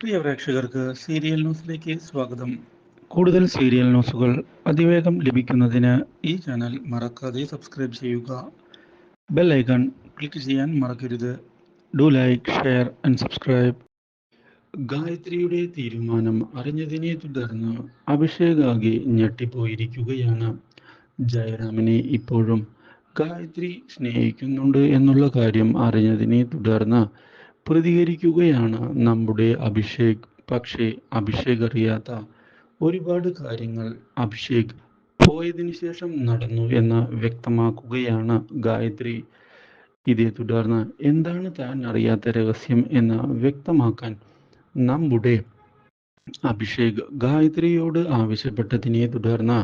പ്രിയ പ്രേക്ഷകർക്ക് സീരിയൽ ന്യൂസിലേക്ക് സ്വാഗതം. കൂടുതൽ സീരിയൽ ന്യൂസുകൾ അതിവേഗം ലഭിക്കുന്നതിന് ഈ ചാനൽ മറക്കാതെ സബ്സ്ക്രൈബ് ചെയ്യുക. ബെൽ ഐക്കൺ ക്ലിക്ക് ചെയ്യാൻ മറക്കരുത്. Do like share and subscribe. ഗായത്രിയുടെ തീരുമാനം അറിഞ്ഞതിനെ തുടർന്ന് അഭിഷേക് ആകെ ഞെട്ടിപ്പോയിരിക്കുകയാണ്. ജയറാമിനെ ഇപ്പോഴും ഗായത്രി സ്നേഹിക്കുന്നുണ്ട് എന്നുള്ള കാര്യം അറിഞ്ഞതിനെ തുടർന്ന് പ്രതികരിക്കുകയാണ് നമ്മുടെ അഭിഷേക്. പക്ഷേ അഭിഷേക് അറിയാത്ത ഒരുപാട് കാര്യങ്ങൾ അഭിഷേക് പോയതിനു ശേഷം നടന്നു എന്ന് വ്യക്തമാക്കുകയാണ് ഗായത്രി. ഇതേ തുടർന്ന് എന്താണ് താൻ അറിയാത്ത രഹസ്യം എന്ന് വ്യക്തമാക്കാൻ നമ്മുടെ അഭിഷേക് ഗായത്രിയോട് ആവശ്യപ്പെട്ടതിനെ തുടർന്ന്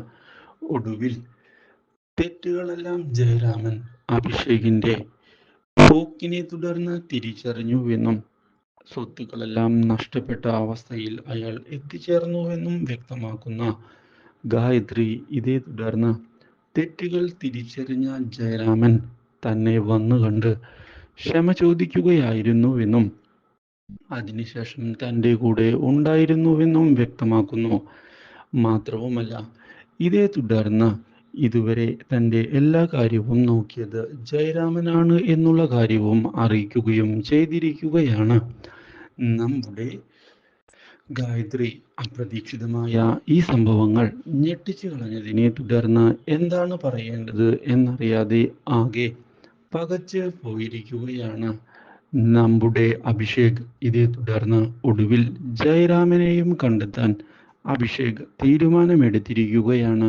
ഒടുവിൽ തെറ്റുകളെല്ലാം ജയരാമൻ അഭിഷേകിന്റെ പോക്കിനെ തുടർന്ന് തിരിച്ചറിഞ്ഞുവെന്നും സ്വത്തുക്കളെല്ലാം നഷ്ടപ്പെട്ട അവസ്ഥയിൽ അയാൾ എത്തിച്ചേർന്നുവെന്നും വ്യക്തമാക്കുന്ന ഗായത്രി ഇതേ തുടർന്ന് തെറ്റുകൾ തിരിച്ചറിഞ്ഞ ജയരാമൻ തന്നെ വന്നു കണ്ട് ക്ഷമ ചോദിക്കുകയായിരുന്നുവെന്നും അതിനുശേഷം തന്റെ കൂടെ ഉണ്ടായിരുന്നുവെന്നും വ്യക്തമാക്കുന്നു. മാത്രവുമല്ല ഇതേ തുടർന്ന് ഇതുവരെ തന്റെ എല്ലാ കാര്യവും നോക്കിയത് ജയരാമനാണ് എന്നുള്ള കാര്യവും അറിയിക്കുകയും ചെയ്തിരിക്കുകയാണ്. നമ്മുടെ ഗായത്രി അപ്രതീക്ഷിതമായ ഈ സംഭവങ്ങൾ ഞെട്ടിച്ചു കളഞ്ഞതിനെ തുടർന്ന് എന്താണ് പറയേണ്ടത് എന്നറിയാതെ ആകെ പകച്ച് പോയിരിക്കുകയാണ്. നമ്മുടെ അഭിഷേക് ഇതേ തുടർന്ന് ഒടുവിൽ ജയരാമനെയും കണ്ടെത്താൻ അഭിഷേക് തീരുമാനമെടുത്തിരിക്കുകയാണ്.